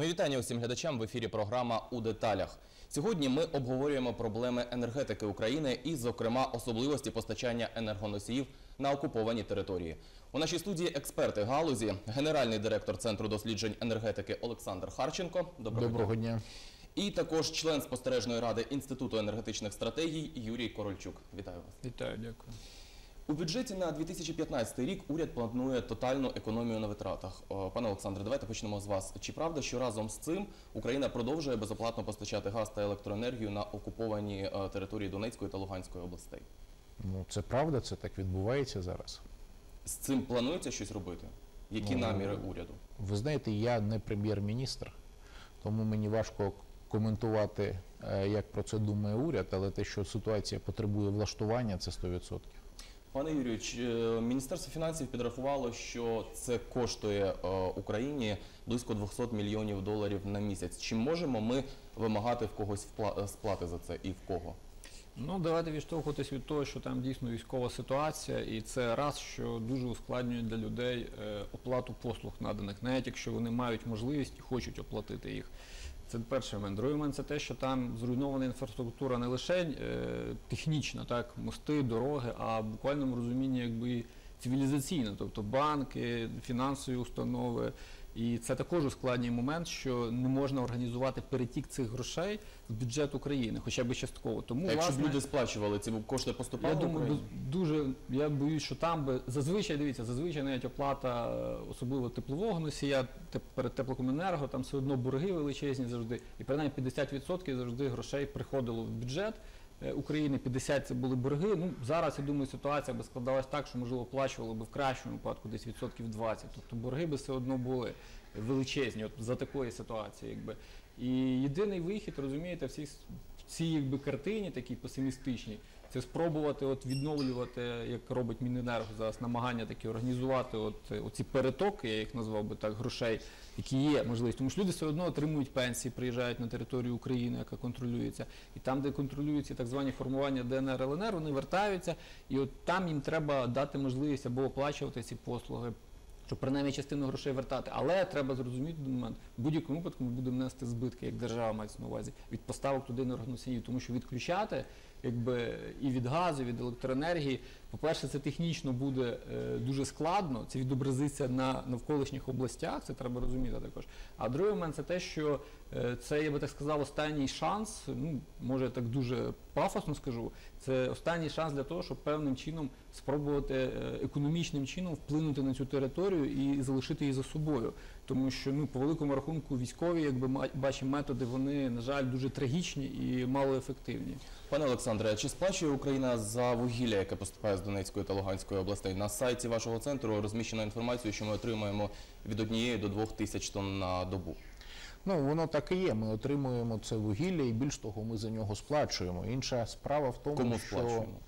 Мої вітання усім глядачам в ефірі програма у деталях. Сьогодні ми обговорюємо проблеми енергетики України і, зокрема, особливості постачання енергоносіїв на окупованій території. У нашій студії експерти галузі, генеральний директор Центру досліджень енергетики Олександр Харченко. Доброго, Доброго дня. І також член спостережної ради Інституту енергетичних стратегій Юрій Корольчук. Вітаю вас. Вітаю, дякую. У бюджеті на 2015 рік уряд планує тотальну економію на витратах. Пане Олександре, давайте почнемо з вас. Чи правда, що разом з цим Україна продовжує безоплатно постачати газ та електроенергію на окуповані е, території Донецької та Луганської областей? Ну це правда, це так відбувається зараз. З цим планується щось робити? Які Ну, наміри уряду? Ви знаєте, я не прем'єр-міністр, тому мені важко коментувати, е, як про це думає уряд, але те, що ситуація потребує влаштування, це 100%. Пане Юрію, е, Міністерство фінансів підрахувало, що це коштує е, Україні близько 200 мільйонів доларів на місяць. Чи можемо ми вимагати в когось е, сплати за це і в кого? Ну, давайте відштовхуватись від того, що там дійсно військова ситуація, і це раз, що дуже ускладнює для людей оплату послуг наданих, навіть якщо вони мають можливість і хочуть оплатити їх. Це перший момент. Другий момент це те, що там зруйнована інфраструктура не лише е, технічна, так, мости, дороги, а в буквальному розумінні якби цивілізаційна, тобто банки, фінансові установи. І це також ускладнює момент, що не можна організувати перетік цих грошей в бюджет України, хоча б частково. Тому А якщо б власне, люди сплачували, ці б кошти поступали я в думаю, Україну? дуже я боюсь, що там би зазвичай дивіться, зазвичай навіть оплата, е, особливо теплового носія, перед теплокомуненерго, там все одно борги величезні завжди, і принаймні 50% завжди грошей приходило в бюджет. Е, України 50 це були борги. Ну зараз я думаю, ситуація би складалась так, що можливо оплачували би в кращому випадку десь відсотків 20. Тобто борги би все одно були величезні, от за такої ситуації, якби. І єдиний вихід, розумієте, в цій, в цій якби картині, такій песимістичній, це спробувати от відновлювати, як робить Міненерго зараз, намагання такі організувати от, е, оці перетоки, я їх назвав би так, грошей, які є можливість. Тому що люди все одно отримують пенсії, приїжджають на територію України, яка контролюється. І там, де контролюються так звані формування ДНР, ЛНР, вони вертаються, і от там їм треба дати можливість або оплачувати ці послуги, щоб принаймні частину грошей вертати. Але треба зрозуміти момент, в будь-якому випадку ми будемо нести збитки, як держава мається на увазі, від поставок туди енергоносіїв, тому що відключати якби і від газу, і від електроенергії. По-перше, це технічно буде е, дуже складно, це відобразиться на навколишніх областях, це треба розуміти також. А другий момент це те, що е, це, я би так сказав, останній шанс, ну, може так дуже пафосно скажу, це останній шанс для того, щоб певним чином спробувати е, економічним чином вплинути на цю територію і залишити її за собою. Тому що ну, по великому рахунку військові, якби бачимо, методи, вони, на жаль, дуже трагічні і малоефективні. Пане Олександре, чи сплачує Україна за вугілля, яке поступає з Донецької та Луганської областей? На сайті вашого центру розміщено інформацію, що ми отримуємо від однієї до двох тисяч тонн на добу. Ну воно так і є. Ми отримуємо це вугілля, і більш того, ми за нього сплачуємо. Інша справа в тому, Кому що сплачуємо?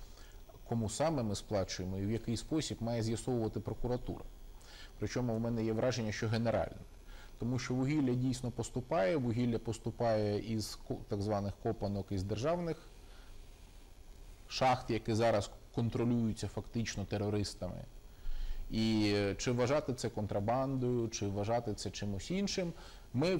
кому саме ми сплачуємо і в який спосіб має з'ясовувати прокуратура. Причому в мене є враження, що генерально. Тому що вугілля дійсно поступає, вугілля поступає із так званих копанок із державних шахт, які зараз контролюються фактично терористами. І е, чи вважати це контрабандою, чи вважати це чимось іншим, ми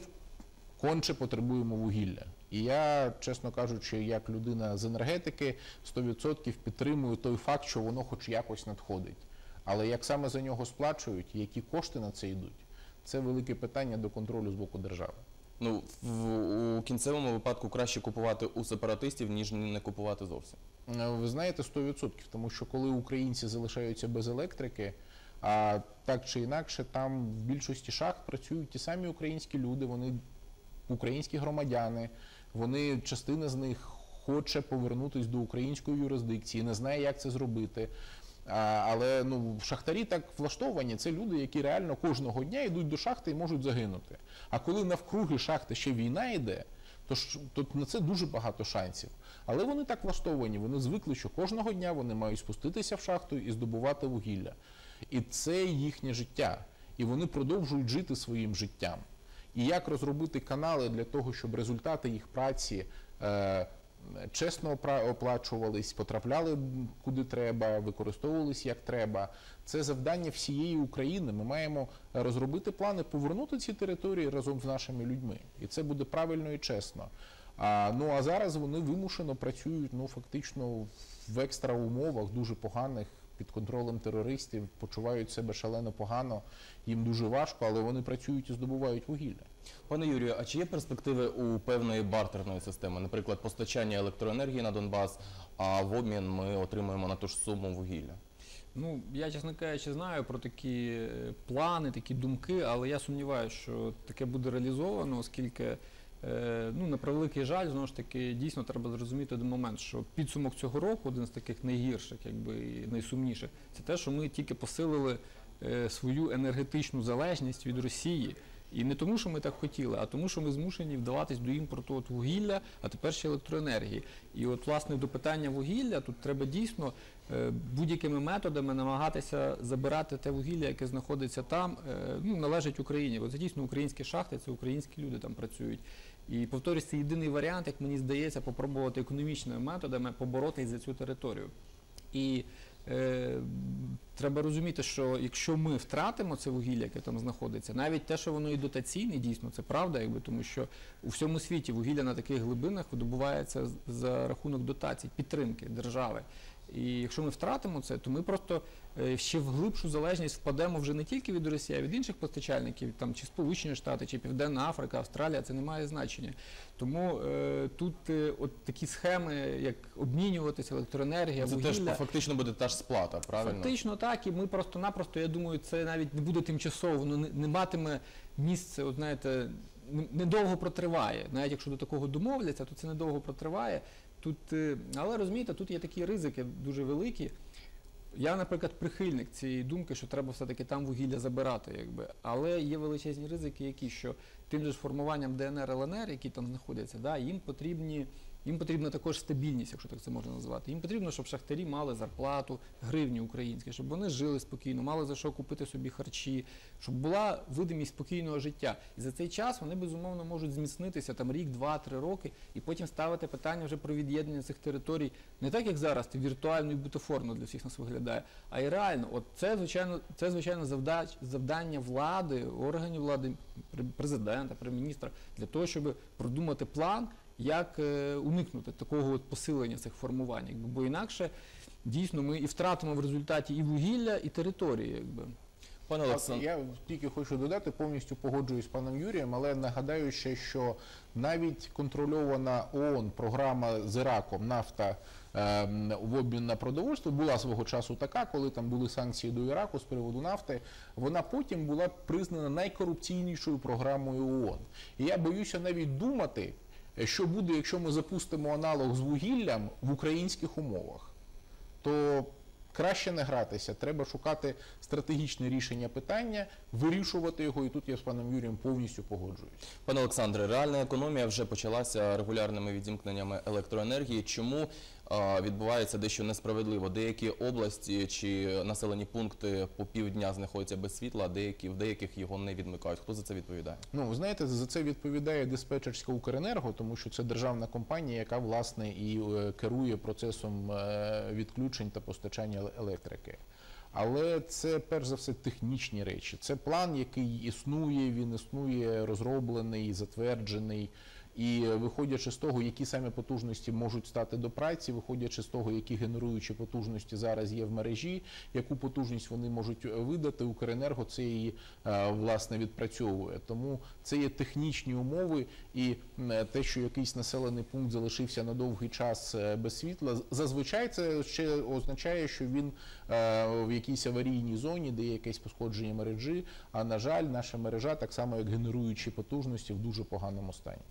конче потребуємо вугілля. І я, чесно кажучи, як людина з енергетики 100% підтримую той факт, що воно хоч якось надходить. Але як саме за нього сплачують, які кошти на це йдуть, це велике питання до контролю з боку держави. Ну, в, у кінцевому випадку краще купувати у сепаратистів, ніж не купувати зовсім. Е, Ви знаєте, 100%, тому що коли українці залишаються без електрики, а так чи інакше, там в більшості шахт працюють ті самі українські люди, вони українські громадяни, вони частина з них хоче повернутися до української юрисдикції, не знає, як це зробити. Але ну, шахтарі так влаштовані, це люди, які реально кожного дня йдуть до шахти і можуть загинути. А коли навкруги шахти ще війна йде, то, ж, то на це дуже багато шансів. Але вони так влаштовані, вони звикли, що кожного дня вони мають спуститися в шахту і здобувати вугілля. І це їхнє життя. І вони продовжують жити своїм життям. І як розробити канали для того, щоб результати їх праці е, чесно оплачувались, потрапляли куди треба, використовувались як треба. Це завдання всієї України. Ми маємо розробити плани, повернути ці території разом з нашими людьми. І це буде правильно і чесно. А, ну а зараз вони вимушено працюють ну фактично в екстра умовах, дуже поганих, під контролем терористів, почувають себе шалено погано, їм дуже важко, але вони працюють і здобувають вугілля. Пане Юрію, а чи є перспективи у певної бартерної системи, наприклад, постачання електроенергії на Донбас, а в обмін ми отримуємо на ту ж суму вугілля? Ну, я, чесно кажучи, знаю про такі е, плани, такі думки, але я сумніваюся, що таке буде реалізовано, оскільки, ну, на превеликий жаль, знову ж таки, дійсно треба зрозуміти один момент, що підсумок цього року, один з таких найгірших, якби найсумніших, це те, що ми тільки посилили е, свою енергетичну залежність від Росії. І не тому, що ми так хотіли, а тому, що ми змушені вдаватись до імпорту от вугілля, а тепер ще електроенергії. І от, власне, до питання вугілля тут треба дійсно е, будь-якими методами намагатися забирати те вугілля, яке знаходиться там, е, ну, належить Україні. Бо це дійсно українські шахти, це українські люди там працюють. І повторюсь, це єдиний варіант, як мені здається, попробувати економічними методами поборотись за цю територію. І е, треба розуміти, що якщо ми втратимо це вугілля, яке там знаходиться, навіть те, що воно і дотаційне, дійсно, це правда, якби тому що у всьому світі вугілля на таких глибинах видобувається за рахунок дотацій, підтримки держави. І якщо ми втратимо це, то ми просто е, ще в глибшу залежність впадемо вже не тільки від Росії, а від інших постачальників, там чи Сполучені Штати, чи Південна Африка, Австралія, це не має значення. Тому е, тут е, от такі схеми, як обмінюватися електроенергія, Це вугілля. теж фактично буде та ж сплата, правильно? Фактично так, і ми просто-напросто, я думаю, це навіть не буде тимчасово, воно не, не матиме місце, от знаєте, недовго протриває. Навіть якщо до такого домовляться, то це недовго протриває. Тут, е, але розумієте, тут є такі ризики дуже великі. Я, наприклад, прихильник цієї думки, що треба все-таки там вугілля забирати, якби. Але є величезні ризики, які що тим же формуванням ДНР ЛНР, які там знаходяться, да, їм потрібні. Їм потрібна також стабільність, якщо так це можна назвати. Їм потрібно, щоб шахтарі мали зарплату, гривні українські, щоб вони жили спокійно, мали за що купити собі харчі, щоб була видимість спокійного життя. І за цей час вони безумовно можуть зміцнитися там рік, два, три роки, і потім ставити питання вже про від'єднання цих територій не так, як зараз, це віртуально і бутафорно для всіх нас виглядає, а й реально. От це звичайно, це звичайно завдач, завдання влади, органів влади, пр- президента, прем'єр-міністра для того, щоб продумати план, як е, уникнути такого от посилення цих формувань. Якби, бо інакше дійсно ми і втратимо в результаті і вугілля, і території. Якби. Пане Олександр, Я тільки хочу додати, повністю погоджуюсь з паном Юрієм, але нагадаю ще, що навіть контрольована ООН програма з Іраком нафта ем, в обмін на продовольство була свого часу така, коли там були санкції до Іраку з приводу нафти. Вона потім була признана найкорупційнішою програмою ООН. І я боюся навіть думати, що буде, якщо ми запустимо аналог з вугіллям в українських умовах то краще не гратися. Треба шукати стратегічне рішення питання, вирішувати його. І тут я з паном Юрієм повністю погоджуюсь. пане Олександре, реальна економія вже почалася регулярними відімкненнями електроенергії. Чому відбувається дещо несправедливо? Деякі області чи населені пункти по півдня знаходяться без світла, деякі в деяких його не відмикають. Хто за це відповідає? Ну, ви знаєте, за це відповідає диспетчерська Укренерго, тому що це державна компанія, яка власне і е, керує процесом е, відключень та постачання електрики. Але це перш за все технічні речі. Це план, який існує, він існує розроблений, затверджений. І виходячи з того, які саме потужності можуть стати до праці, виходячи з того, які генеруючі потужності зараз є в мережі, яку потужність вони можуть е, видати, Укренерго це її е, власне відпрацьовує. Тому це є технічні умови, і е, те, що якийсь населений пункт залишився на довгий час без світла, зазвичай це ще означає, що він в якійсь аварійній зоні, де є якесь пошкодження мережі. А на жаль, наша мережа, так само як генеруючі потужності, в дуже поганому стані.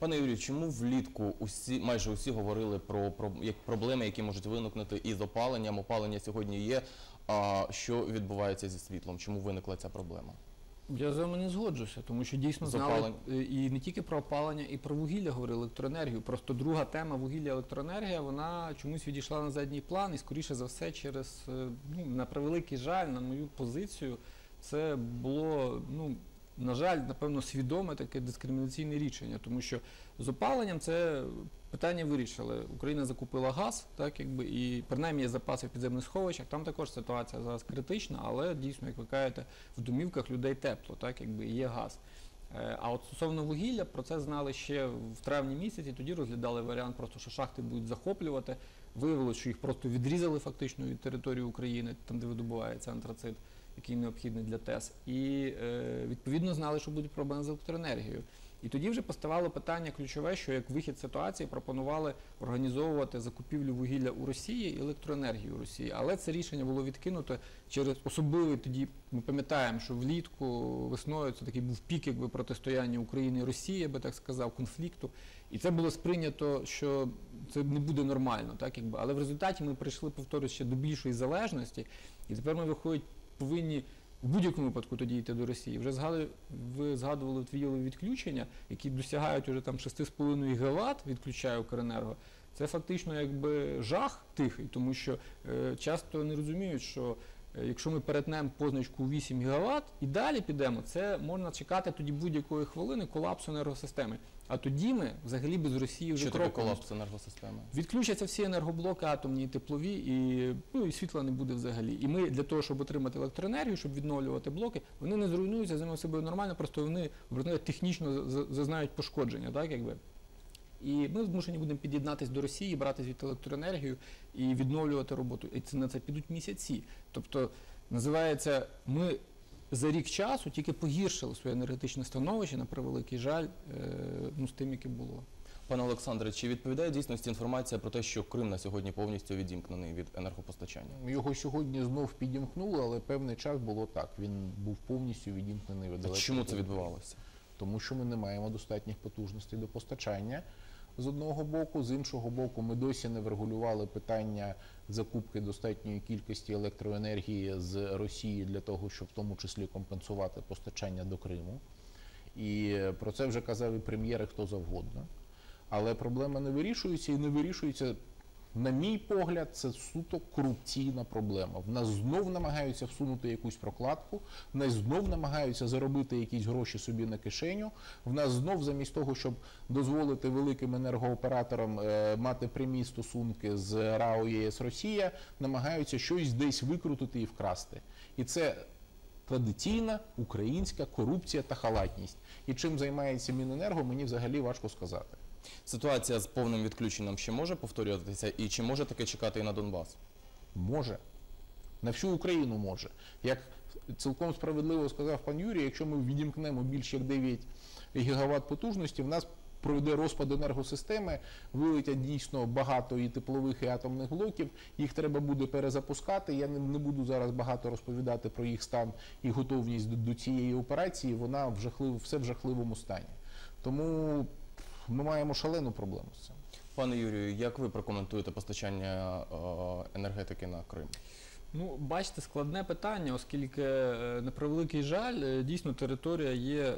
Пане Юрію, чому влітку усі майже усі говорили про, про як проблеми, які можуть виникнути із опаленням? Опалення сьогодні є. А що відбувається зі світлом? Чому виникла ця проблема? Я з вами не згоджуся, тому що дійсно знали е, і не тільки про опалення, і про вугілля говорили електроенергію. Просто друга тема вугілля електроенергія, вона чомусь відійшла на задній план, і скоріше за все, через е, ну на превеликий жаль, на мою позицію, це було ну на жаль, напевно, свідоме таке дискримінаційне рішення, тому що з опаленням це питання вирішили. Україна закупила газ, так якби і принаймні є запаси в підземних сховищах. Там також ситуація зараз критична, але дійсно, як ви кажете, в домівках людей тепло, так якби є газ. Е, А от стосовно вугілля, про це знали ще в травні місяці. Тоді розглядали варіант, просто що шахти будуть захоплювати. Виявилося, що їх просто відрізали фактично від території України, там де видобувається антрацит, який необхідний для ТЕС. І е, відповідно знали, що будуть проблеми з електроенергією. І тоді вже поставало питання ключове, що як вихід ситуації пропонували організовувати закупівлю вугілля у Росії і електроенергію у Росії. Але це рішення було відкинуто через особливий тоді. Ми пам'ятаємо, що влітку весною це такий був пік, якби протистояння України і Росії, я би так сказав, конфлікту. І це було сприйнято, що це не буде нормально, так якби. Але в результаті ми прийшли, повторюсь, ще до більшої залежності, і тепер ми виходить, повинні в будь-якому випадку тоді йти до Росії. Вже згадували, ви згадували твіли відключення, які досягають уже там 6,5 ГВт, відключає Укренерго. Це фактично якби жах тихий, тому що е, часто не розуміють, що е, якщо ми перетнемо позначку 8 ГВт і далі підемо, це можна чекати тоді будь-якої хвилини колапсу енергосистеми. А тоді ми взагалі без Росії вже Що таке кроком. колапс енергосистеми? Відключаться всі енергоблоки атомні і теплові, і, ну, і світла не буде взагалі. І ми для того, щоб отримати електроенергію, щоб відновлювати блоки, вони не зруйнуються, з ними собою нормально, просто вони технічно зазнають пошкодження, так якби. І ми змушені будемо під'єднатись до Росії, брати звідти електроенергію і відновлювати роботу. І це на це підуть місяці. Тобто, називається, ми за рік часу тільки погіршили своє енергетичне становище, на превеликий жаль, е, ну, з тим, яке було. Пане Олександре, чи відповідає дійсності інформація про те, що Крим на сьогодні повністю відімкнений від енергопостачання? Його сьогодні знов підімкнули, але певний час було так. Він був повністю відімкнений від А Чому це відбувалося? Тому що ми не маємо достатніх потужностей до постачання з одного боку, з іншого боку, ми досі не врегулювали питання закупки достатньої кількості електроенергії з Росії для того, щоб в тому числі компенсувати постачання до Криму. І про це вже казав і прем'єри хто завгодно. Але проблема не вирішується і не вирішується, на мій погляд, це суто корупційна проблема. В нас знов намагаються всунути якусь прокладку, в нас знов намагаються заробити якісь гроші собі на кишеню. В нас знов, замість того, щоб дозволити великим енергооператорам е, мати прямі стосунки з РАО ЄС Росія, намагаються щось десь викрутити і вкрасти. І це традиційна українська корупція та халатність. І чим займається Міненерго, мені взагалі важко сказати. Ситуація з повним відключенням ще може повторюватися, і чи може таке чекати і на Донбас? Може. На всю Україну може. Як цілком справедливо сказав пан Юрій, якщо ми відімкнемо більш як 9 гігават потужності, в нас пройде розпад енергосистеми, вилетять дійсно багато і теплових, і атомних блоків. Їх треба буде перезапускати. Я не, буду зараз багато розповідати про їх стан і готовність до, до цієї операції. Вона в жахлив, все в жахливому стані. Тому ми маємо шалену проблему з цим. Пане Юрію, як ви прокоментуєте постачання е, енергетики на Крим? Ну, бачите, складне питання, оскільки, е, на превеликий жаль, е, дійсно територія є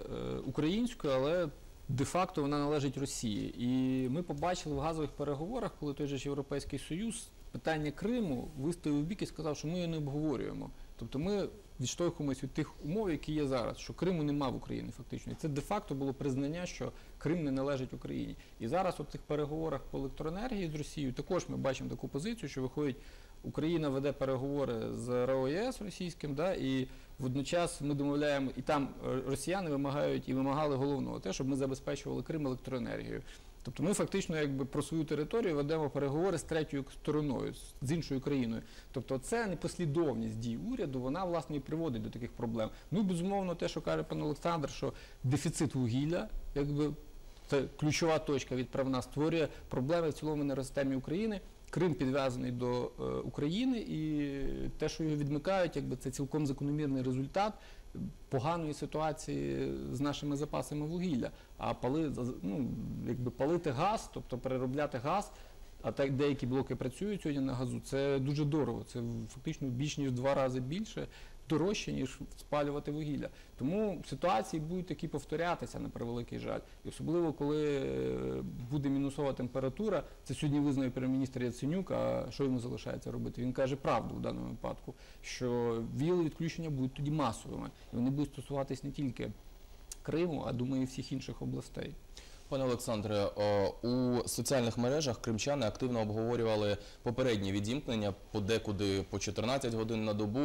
українською, але де-факто вона належить Росії. І ми побачили в газових переговорах, коли той же Європейський Союз питання Криму виставив в бік і сказав, що ми його не обговорюємо. Тобто ми відштовхуємось від тих умов, які є зараз, що Криму нема в Україні фактично. І це де-факто було признання, що Крим не належить Україні. І зараз у цих переговорах по електроенергії з Росією також ми бачимо таку позицію, що виходить, Україна веде переговори з РОЄС російським, да, і водночас ми домовляємо, і там е, росіяни вимагають і вимагали головного, те, щоб ми забезпечували Крим електроенергією. Тобто ми фактично якби про свою територію ведемо переговори з третьою стороною, з- іншою країною. Тобто це непослідовність дій уряду, вона власне і приводить до таких проблем. Ну безумовно, те, що каже пан Олександр, що дефіцит вугілля, якби це ключова точка відправна, створює проблеми в цілому енергосистемі України. Крим підв'язаний до е, України, і те, що його відмикають, якби це цілком закономірний результат поганої ситуації з нашими запасами вугілля. А пали, ну, якби палити газ, тобто переробляти газ, а так деякі блоки працюють сьогодні на газу, це дуже дорого. Це фактично більш ніж два рази більше, дорожче, ніж спалювати вугілля. Тому ситуації будуть такі повторятися на превеликий жаль. І особливо, коли е, буде мінусова температура, це сьогодні визнає прем'єр-міністр Яценюк, а що йому залишається робити? Він каже правду в даному випадку, що віли відключення будуть тоді масовими. І вони будуть стосуватись не тільки Криму, а думаю, і всіх інших областей. Пане Олександре, у соціальних мережах кримчани активно обговорювали попередні відімкнення, подекуди по 14 годин на добу,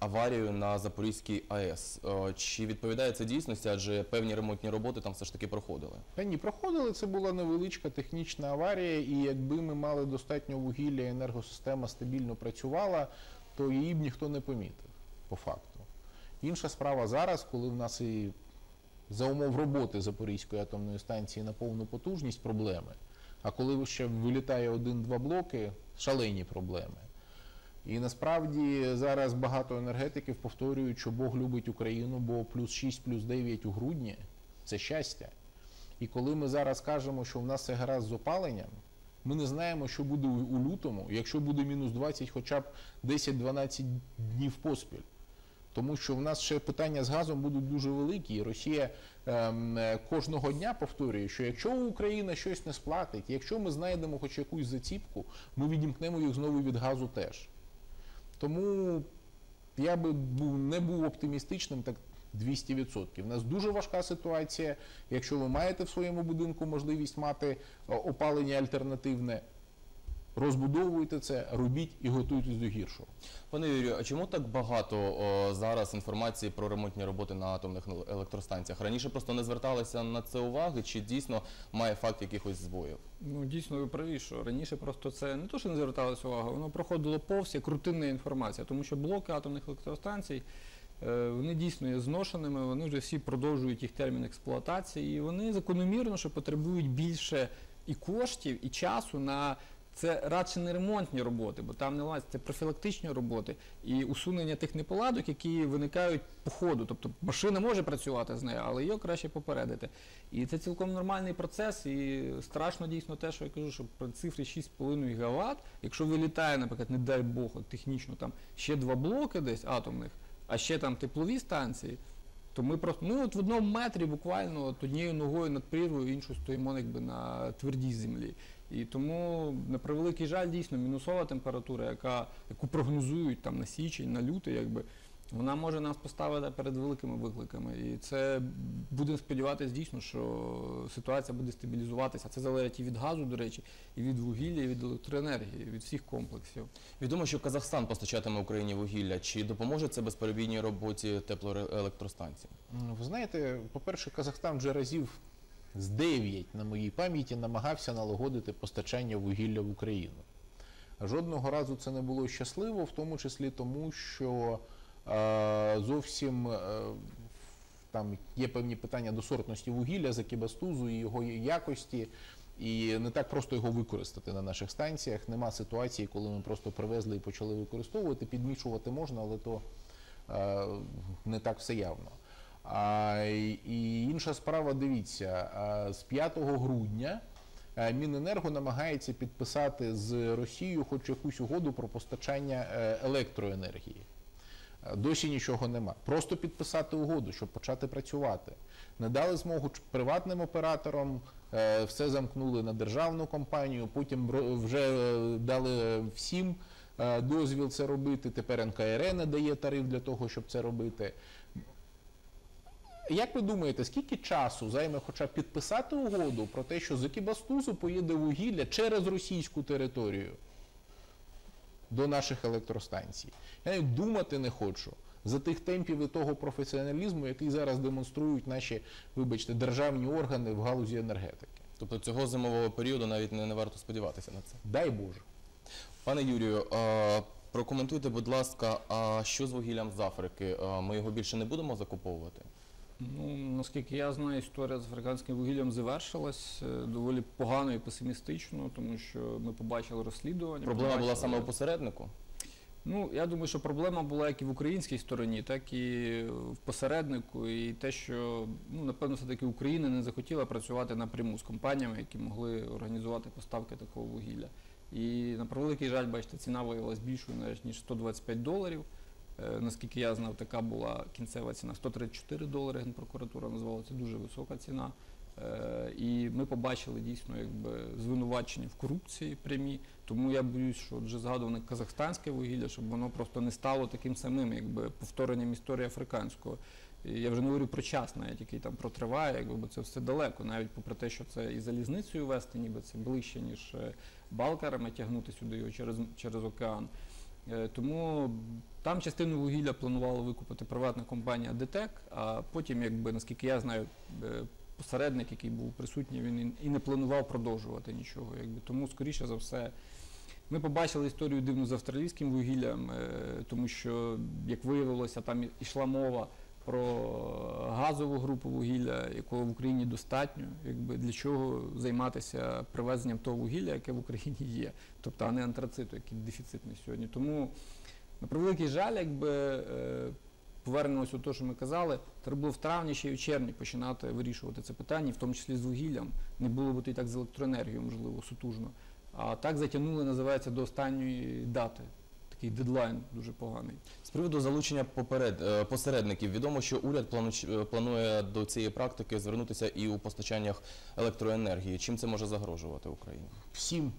аварію на Запорізькій АЕС. Чи відповідає це дійсності, адже певні ремонтні роботи там все ж таки проходили? Та ні, проходили, це була невеличка технічна аварія, і якби ми мали достатньо вугілля, енергосистема стабільно працювала, то її б ніхто не помітив, по факту. Інша справа зараз, коли в нас і за умов роботи Запорізької атомної станції на повну потужність проблеми, а коли ще вилітає один-два блоки, шалені проблеми. І насправді зараз багато енергетиків повторюють, що Бог любить Україну, бо плюс 6, плюс 9 у грудні це щастя. І коли ми зараз кажемо, що в нас все гаразд з опаленням, ми не знаємо, що буде у лютому, якщо буде мінус 20 хоча б 10-12 днів поспіль. Тому що в нас ще питання з газом будуть дуже великі, і Росія ем, е, кожного дня повторює, що якщо Україна щось не сплатить, якщо ми знайдемо хоч якусь заціпку, ми відімкнемо їх знову від газу теж. Тому я би був, не був оптимістичним, так 200%. У нас дуже важка ситуація. Якщо ви маєте в своєму будинку можливість мати е, опалення альтернативне, розбудовуйте це, робіть і готуйтесь до гіршого. Пане Юрію, а чому так багато о, зараз інформації про ремонтні роботи на атомних електростанціях? Раніше просто не зверталися на це уваги, чи дійсно має факт якихось збоїв? Ну, дійсно, ви праві, що раніше просто це не то, що не зверталося увагу, воно проходило повз як рутинна інформація, тому що блоки атомних електростанцій. е, Вони дійсно є зношеними, вони вже всі продовжують їх термін експлуатації, і вони закономірно, що потребують більше і коштів, і часу на це радше не ремонтні роботи, бо там не лазять, це профілактичні роботи і усунення тих неполадок, які виникають по ходу. Тобто машина може працювати з нею, але її краще попередити. І це цілком нормальний процес, і страшно дійсно те, що я кажу, що при цифрі 6,5 ГВт, якщо вилітає, наприклад, не дай Бог, технічно там ще два блоки десь атомних, а ще там теплові станції, то ми просто ми от в одному метрі буквально от однією ногою над прірвою, іншою стоїмо якби на твердій землі. І тому, на превеликий жаль, дійсно мінусова температура, яка, яку прогнозують там на січень, на лютий, якби, вона може нас поставити перед великими викликами. І це будемо сподіватися дійсно, що ситуація буде стабілізуватися. Це залежить і від газу, до речі, і від вугілля, і від електроенергії, від всіх комплексів. Відомо, що Казахстан постачатиме Україні вугілля. Чи допоможе це безперебійній роботі теплоелектростанцій? Ви знаєте, по-перше, Казахстан вже разів з 9 на моїй пам'яті намагався налагодити постачання вугілля в Україну. Жодного разу це не було щасливо, в тому числі тому, що зовсім е, там є певні питання до сортності вугілля, закібастузу і його якості. І не так просто його використати на наших станціях. Нема ситуації, коли ми просто привезли і почали використовувати. Підмішувати можна, але то е, не так все явно. А, і інша справа, дивіться, з 5 грудня е, Міненерго намагається підписати з Росією хоч якусь угоду про постачання е, електроенергії. Досі нічого нема. Просто підписати угоду, щоб почати працювати. Не дали змогу приватним операторам, е, все замкнули на державну компанію, потім вже е, дали всім е, дозвіл це робити. Тепер НКРЕ не дає тариф для того, щоб це робити. Як ви думаєте, скільки часу займе хоча б підписати угоду про те, що з Екібастузу поїде вугілля через російську територію до наших електростанцій? Я навіть думати не хочу за тих темпів і того професіоналізму, який зараз демонструють наші, вибачте, державні органи в галузі енергетики. Тобто цього зимового періоду навіть не, не варто сподіватися на це. Дай Боже. Пане Юрію, прокоментуйте, будь ласка, а що з вугіллям з Африки? Ми його більше не будемо закуповувати? Ну, наскільки я знаю, історія з африканським вугіллям завершилась е, доволі погано і песимістично, тому що ми побачили розслідування. Проблема була побачили- саме у посереднику. Ну, я думаю, що проблема була як і в українській стороні, так і в посереднику, і те, що ну, напевно, все-таки Україна не захотіла працювати напряму з компаніями, які могли організувати поставки такого вугілля. І на превеликий жаль, бачите, ціна виявилась більшою навіть, ніж 125 доларів. Е, Наскільки я знав, така була кінцева ціна 134 долари. Генпрокуратура назвала це дуже висока ціна. Е, І ми побачили дійсно якби звинувачення в корупції прямі. Тому я боюсь, що вже згадуване казахстанське вугілля, щоб воно просто не стало таким самим, якби повторенням історії африканського. Я вже не говорю про час, навіть який там протриває, бо це все далеко, навіть попри те, що це і залізницею вести, ніби це ближче, ніж е, балкарами тягнути сюди його через океан. Е, Тому там частину вугілля планувала викупити приватна компанія ДТЕК, а потім, якби наскільки я знаю, е, посередник, який був присутній, він і- не планував продовжувати нічого. Якби. Тому, скоріше за все, ми побачили історію дивну з австралійським вугіллям, е, тому що, як виявилося, там йшла мова про газову групу вугілля, якого в Україні достатньо, якби для чого займатися привезенням того вугілля, яке в Україні є, тобто а не антрациту, який дефіцитний сьогодні. Тому на превеликий жаль, якби е, повернемося до того, що ми казали, треба було в травні ще й в червні починати вирішувати це питання, в тому числі з вугіллям. Не було б то і так з електроенергією, можливо, сутужно. А так затягнули, називається, до останньої дати. Такий дедлайн дуже поганий. З приводу залучення поперед, е, посередників, відомо, що уряд е, планує до цієї практики звернутися і у постачаннях електроенергії. Чим це може загрожувати Україні? всім.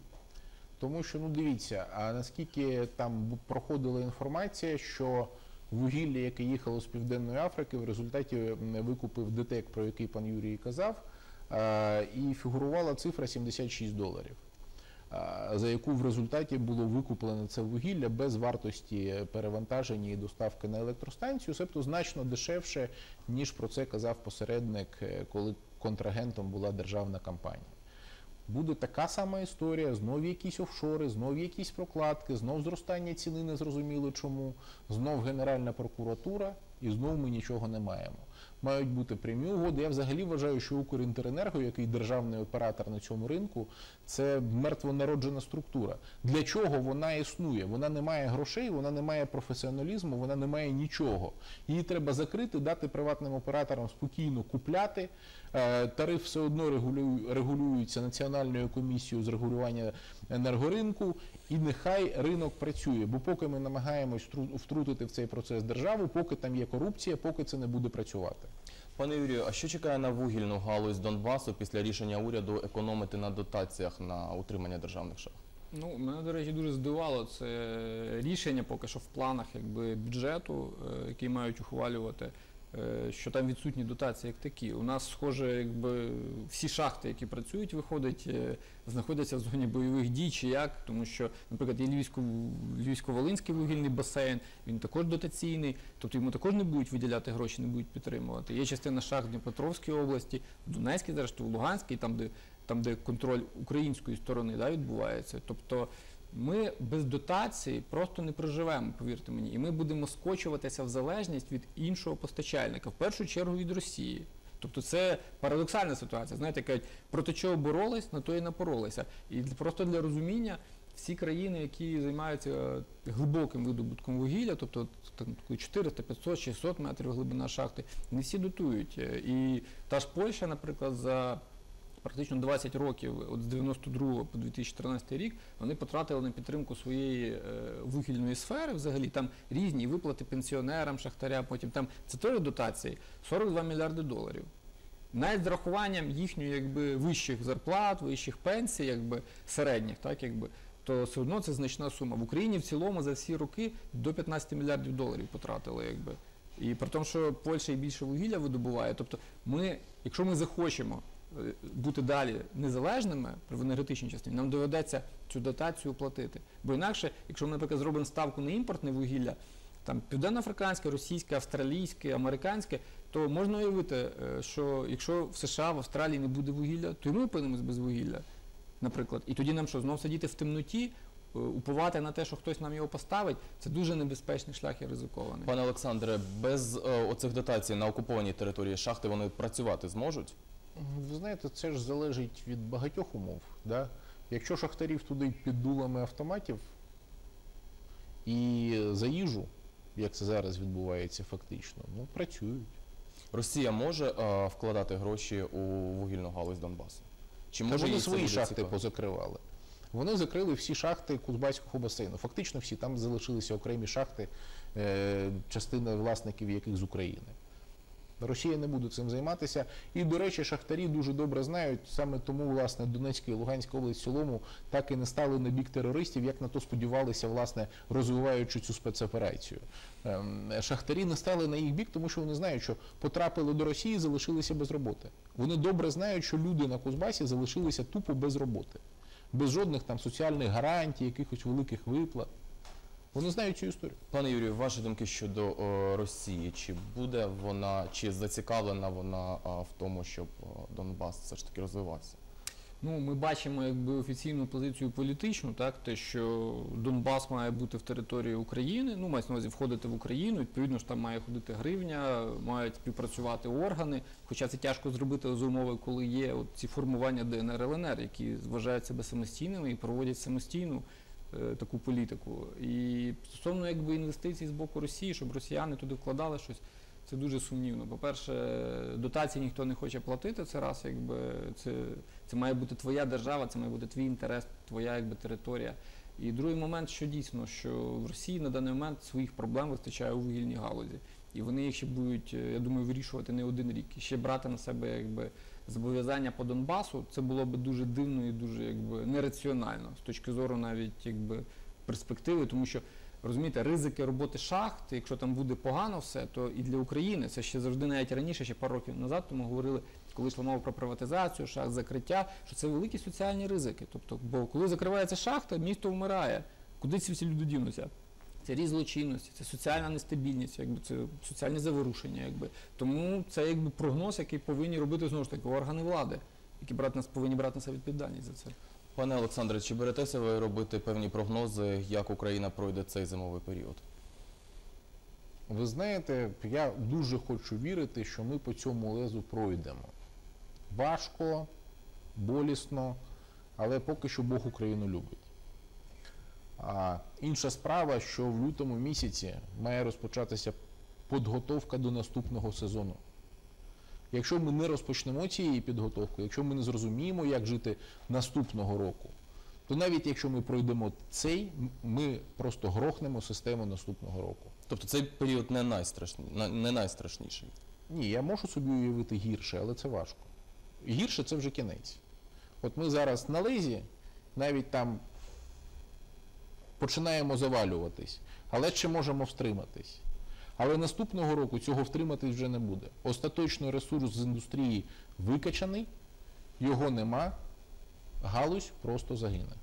Тому що, ну дивіться, а наскільки там проходила інформація, що вугілля, яке їхало з Південної Африки, в результаті викупив ДТЕК, про який пан Юрій казав, е, і фігурувала цифра 76 доларів. За яку в результаті було викуплене це вугілля без вартості перевантаження і доставки на електростанцію, себто значно дешевше, ніж про це казав посередник, е, коли контрагентом була державна компанія. Буде така сама історія, знов якісь офшори, знов якісь прокладки, знов зростання ціни незрозуміло чому, знов Генеральна прокуратура, і знов ми нічого не маємо. Мають бути прямі угоди. Я взагалі вважаю, що Укрінтеренерго, який державний оператор на цьому ринку, це мертвонароджена структура. Для чого вона існує? Вона не має грошей, вона не має професіоналізму, вона не має нічого. Її треба закрити, дати приватним операторам спокійно купляти. Е, Тариф все одно регулюється Національною комісією з регулювання енергоринку, і нехай ринок працює. Бо поки ми намагаємось втрутити в цей процес державу, поки там є корупція, поки це не буде працювати. Пане Юрію, а що чекає на вугільну галузь Донбасу після рішення уряду економити на дотаціях на утримання державних шахт? Ну, мене, до речі, дуже здивало це рішення поки що в планах якби, бюджету, е, який мають ухвалювати, що там відсутні дотації як такі. У нас, схоже, якби всі шахти, які працюють, виходить, е, знаходяться в зоні бойових дій чи як, тому що, наприклад, є Львівсько- Львівсько-Волинський вугільний басейн, він також дотаційний, тобто йому також не будуть виділяти гроші, не будуть підтримувати. Є частина шахт в області, в Донецькій, зрештою, в Луганській, там, де там, де контроль української сторони да, відбувається. Тобто ми без дотації просто не проживемо, повірте мені, і ми будемо скочуватися в залежність від іншого постачальника, в першу чергу від Росії. Тобто це парадоксальна ситуація. Знаєте, кажуть, проти чого боролись, на то і напоролися. І просто для розуміння, всі країни, які займаються е, глибоким видобутком вугілля, тобто там, 400, 500, 600 метрів глибина шахти, не всі дотують. Е, І та ж Польща, наприклад, за практично 20 років, от з 92 по 2014 рік, вони потратили на підтримку своєї е, вугільної сфери взагалі. Там різні виплати пенсіонерам, шахтарям, потім там це теж дотації 42 мільярди доларів. Навіть з рахуванням їхньої якби, вищих зарплат, вищих пенсій, якби, середніх, так, якби, то все одно це значна сума. В Україні в цілому за всі роки до 15 мільярдів доларів потратили. Якби. І при тому, що Польща і більше вугілля видобуває, тобто ми, якщо ми захочемо бути далі незалежними в енергетичній частині, нам доведеться цю дотацію платити. Бо інакше, якщо ми, наприклад, зробимо ставку на імпортне вугілля, там південноафриканське, російське, австралійське, американське, то можна уявити, е, що якщо в США, в Австралії не буде вугілля, то і ми опинимось без вугілля, наприклад. І тоді нам що, знов сидіти в темноті, е, уповати на те, що хтось нам його поставить, це дуже небезпечний шлях і ризикований. Пане Олександре, без е, оцих дотацій на окупованій території шахти вони працювати зможуть? Ви знаєте, це ж залежить від багатьох умов. Да? Якщо шахтарів туди під дулами автоматів і за їжу, як це зараз відбувається фактично, ну працюють. Росія може е, вкладати гроші у вугільну галузь Донбасу? Чи може вони свої шахти цікаво? позакривали. Вони закрили всі шахти Кузбаського басейну. Фактично всі. Там залишилися окремі шахти, е, частина власників яких з України. Росія не буде цим займатися. І, до речі, шахтарі дуже добре знають, саме тому, власне, Донецька і Луганська область в цілому так і не стали на бік терористів, як на то сподівалися, власне, розвиваючи цю спецоперацію. Ем, Шахтарі не стали на їх бік, тому що вони знають, що потрапили до Росії, залишилися без роботи. Вони добре знають, що люди на Кузбасі залишилися тупо без роботи, без жодних там соціальних гарантій, якихось великих виплат. Вони знають цю історію. Пане Юрію, ваші думки щодо о, Росії? Чи буде вона, чи зацікавлена вона а, в тому, щоб о, Донбас все ж таки розвивався? Ну, ми бачимо якби офіційну позицію політичну, так те, що Донбас має бути в території України, ну мається на увазі входити в Україну. Відповідно ж там має ходити гривня, мають співпрацювати органи. Хоча це тяжко зробити за умови, коли є от ці формування ДНР ЛНР, які вважають себе самостійними і проводять самостійну таку політику. І стосовно якби інвестицій з боку Росії, щоб росіяни туди вкладали щось. Це дуже сумнівно. По-перше, дотації ніхто не хоче платити. Це раз, якби це, це має бути твоя держава, це має бути твій інтерес, твоя якби територія. І другий момент, що дійсно, що в Росії на даний момент своїх проблем вистачає у вугільній галузі. І вони їх ще будуть, е, я думаю, вирішувати не один рік. І ще брати на себе якби зобов'язання по Донбасу, це було б дуже дивно і дуже якби нераціонально з точки зору навіть якби перспективи, тому що. Розумієте, ризики роботи шахт, якщо там буде погано все, то і для України це ще завжди навіть раніше, ще пару років назад, тому говорили, коли йшла мова про приватизацію, шахт, закриття, що це великі соціальні ризики. Тобто, бо коли закривається шахта, місто вмирає. Куди ці всі люди дінуться? Це ріст злочинності, це соціальна нестабільність, якби це соціальні заворушення. Якби. Тому це якби прогноз, який повинні робити знову ж таки органи влади, які брати нас повинні брати на себе відповідальність за це. Пане Олександре, чи беретеся ви робити певні прогнози, як Україна пройде цей зимовий період? Ви знаєте, я дуже хочу вірити, що ми по цьому лезу пройдемо. Важко, болісно, але поки що Бог Україну любить. А інша справа, що в лютому місяці має розпочатися підготовка до наступного сезону. Якщо ми не розпочнемо цієї підготовки, якщо ми не зрозуміємо, як жити наступного року, то навіть якщо ми пройдемо цей, ми просто грохнемо систему наступного року. Тобто цей період не, найстрашні, не найстрашніший. Ні, я можу собі уявити гірше, але це важко. Гірше це вже кінець. От ми зараз на лезі, навіть там починаємо завалюватись, але ще можемо встриматись. Але наступного року цього втриматись вже не буде. Остаточно ресурс з індустрії викачаний, його нема, галузь просто загине.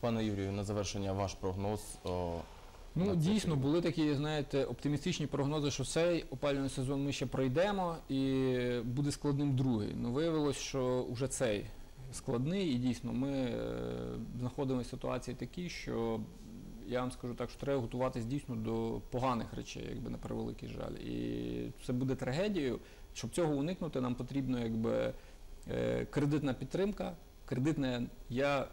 Пане Юрію, на завершення ваш прогноз. О, Ну, дійсно, були такі, знаєте, оптимістичні прогнози, що цей опалювальний сезон ми ще пройдемо і буде складним другий. Ну, виявилось, що вже цей складний, і дійсно ми е, знаходимося в ситуації такій, що я вам скажу так, що треба готуватись дійсно до поганих речей, якби на превеликий жаль. І це буде трагедією. Щоб цього уникнути, нам потрібно якби е, кредитна підтримка. Кредитна, я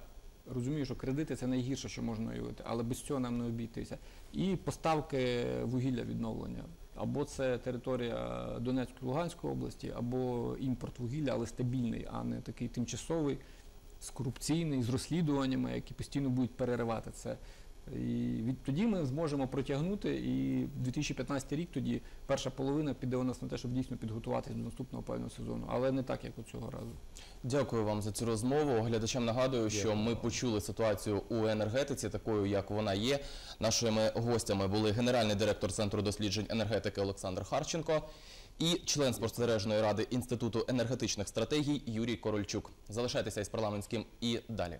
розумію, що кредити це найгірше, що можна уявити, але без цього нам не обійтися. І поставки вугілля відновлення. Або це територія Донецької Луганської області, або імпорт вугілля, але стабільний, а не такий тимчасовий, з корупційний, з розслідуваннями, які постійно будуть переривати це. І тоді ми зможемо протягнути, і 2015 рік тоді перша половина піде у нас на те, щоб дійсно підготуватися до наступного опалювального сезону, але не так, як у цього разу. Дякую вам за цю розмову. Глядачам нагадую, що Дякую ми почули ситуацію у енергетиці, такою як вона є. Нашими гостями були генеральний директор Центру досліджень енергетики Олександр Харченко і член спостережної ради Інституту енергетичних стратегій Юрій Корольчук. Залишайтеся із парламентським і далі.